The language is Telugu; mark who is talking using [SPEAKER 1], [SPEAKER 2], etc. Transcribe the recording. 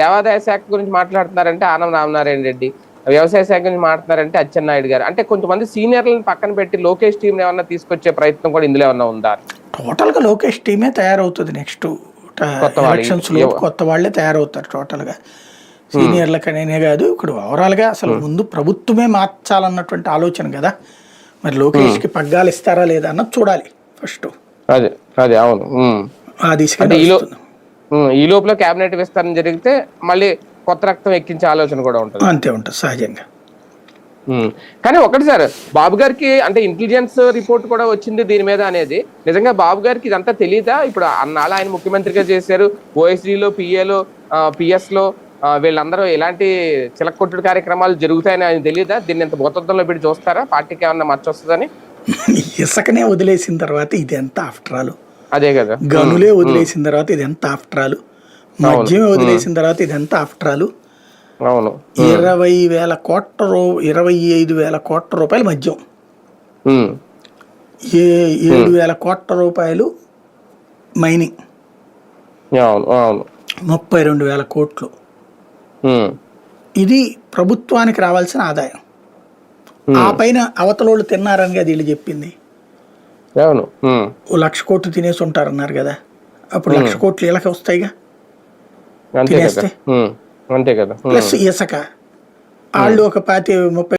[SPEAKER 1] దేవాదాయ శాఖ గురించి మాట్లాడుతున్నారంటే ఆనం రామనారాయణ రెడ్డి. వ్యవసాయ శాఖ గురించి మాట్లాడుతున్నారంటే అచ్చెన్నాయుడు గారు. అంటే కొంతమంది సీనియర్లను పక్కన పెట్టి లోకేష్ టీం ఏమన్నా తీసుకొచ్చే ప్రయత్నం కూడా ఇందులో ఏమన్నా ఉందా?
[SPEAKER 2] టోటల్గా లోకేష్ టీమే తయారవుతుంది నెక్స్ట్
[SPEAKER 1] కొత్త వాళ్ళు.
[SPEAKER 2] ఎలక్షన్స్లో కొత్త వాళ్ళే తయారవుతారు టోటల్గా సీనియర్లకనే కాదు ఇప్పుడు ఓవరాల్గా అసలు ముందు ప్రభుత్వమే మార్చాలన్నటువంటి ఆలోచన కదా. మరి లోకేష్కి పగ్గాలు ఇస్తారా లేదా అన్నది చూడాలి ఫస్ట్.
[SPEAKER 1] అదే అదే అవును.
[SPEAKER 2] ఆ దిశగా
[SPEAKER 1] ఈ లోపల కేబినెట్ విస్తరణ జరిగితే మళ్ళీ కొత్త రక్తం ఎక్కించే ఆలోచన కూడా ఉంటుంది.
[SPEAKER 2] అంతే ఉంటుంది సహజంగా.
[SPEAKER 1] కానీ ఒకటి సార్ బాబు గారికి అంటే ఇంటెలిజెన్స్ రిపోర్ట్ కూడా వచ్చింది దీని మీద అనేది. నిజంగా బాబు గారికి ఇదంతా తెలియదా ఇప్పుడు అన్నాళ్ళు ఆయన ముఖ్యమంత్రిగా చేశారు ఓఎస్డీలో పిఏలో పిఎస్లో వీళ్ళందరూ ఎలాంటి చిలకొట్టుడు కార్యక్రమాలు జరుగుతాయని ఆయన తెలియదా దీన్ని ఇంత భూతత్వంలో పెట్టి చూస్తారా? పార్టీకి ఏమన్నా మచ్చ వస్తుందని
[SPEAKER 2] ఇసుకనే వదిలేసిన తర్వాత ఇది ఎంత ఆఫ్టర్ ఆల్
[SPEAKER 1] అదే కదా.
[SPEAKER 2] గనులే వదిలేసిన తర్వాత ఇది ఎంత ఆఫ్టర్ ఆల్ మద్యమే వదిలేసిన తర్వాత ఇది ఎంత ఆఫ్టర్ ఆల్
[SPEAKER 1] అవును.
[SPEAKER 2] ఇరవై వేల కోట్ల రూ ఇరవై ఐదు వేల కోట్ల రూపాయలు మద్యం. ఏ ఏడు వేల కోట్ల రూపాయలు మైనింగ్ ముప్పై రెండు వేల కోట్లు. ఇది ప్రభుత్వానికి రావాల్సిన ఆదాయం. ఆ పైన అవతలోళ్ళు తిన్నారని కదా వీళ్ళు చెప్పింది.
[SPEAKER 1] అవును.
[SPEAKER 2] లక్ష కోట్లు తినేసి ఉంటారన్నారు కదా. అప్పుడు లక్ష కోట్లు వీళ్ళకి వస్తాయిగా?
[SPEAKER 1] అంతే కదా.
[SPEAKER 2] తినేస్తే?
[SPEAKER 1] అంతే కదా.
[SPEAKER 2] ప్లస్ ఇసుక. వాళ్ళు ఒక పాతి ముప్పై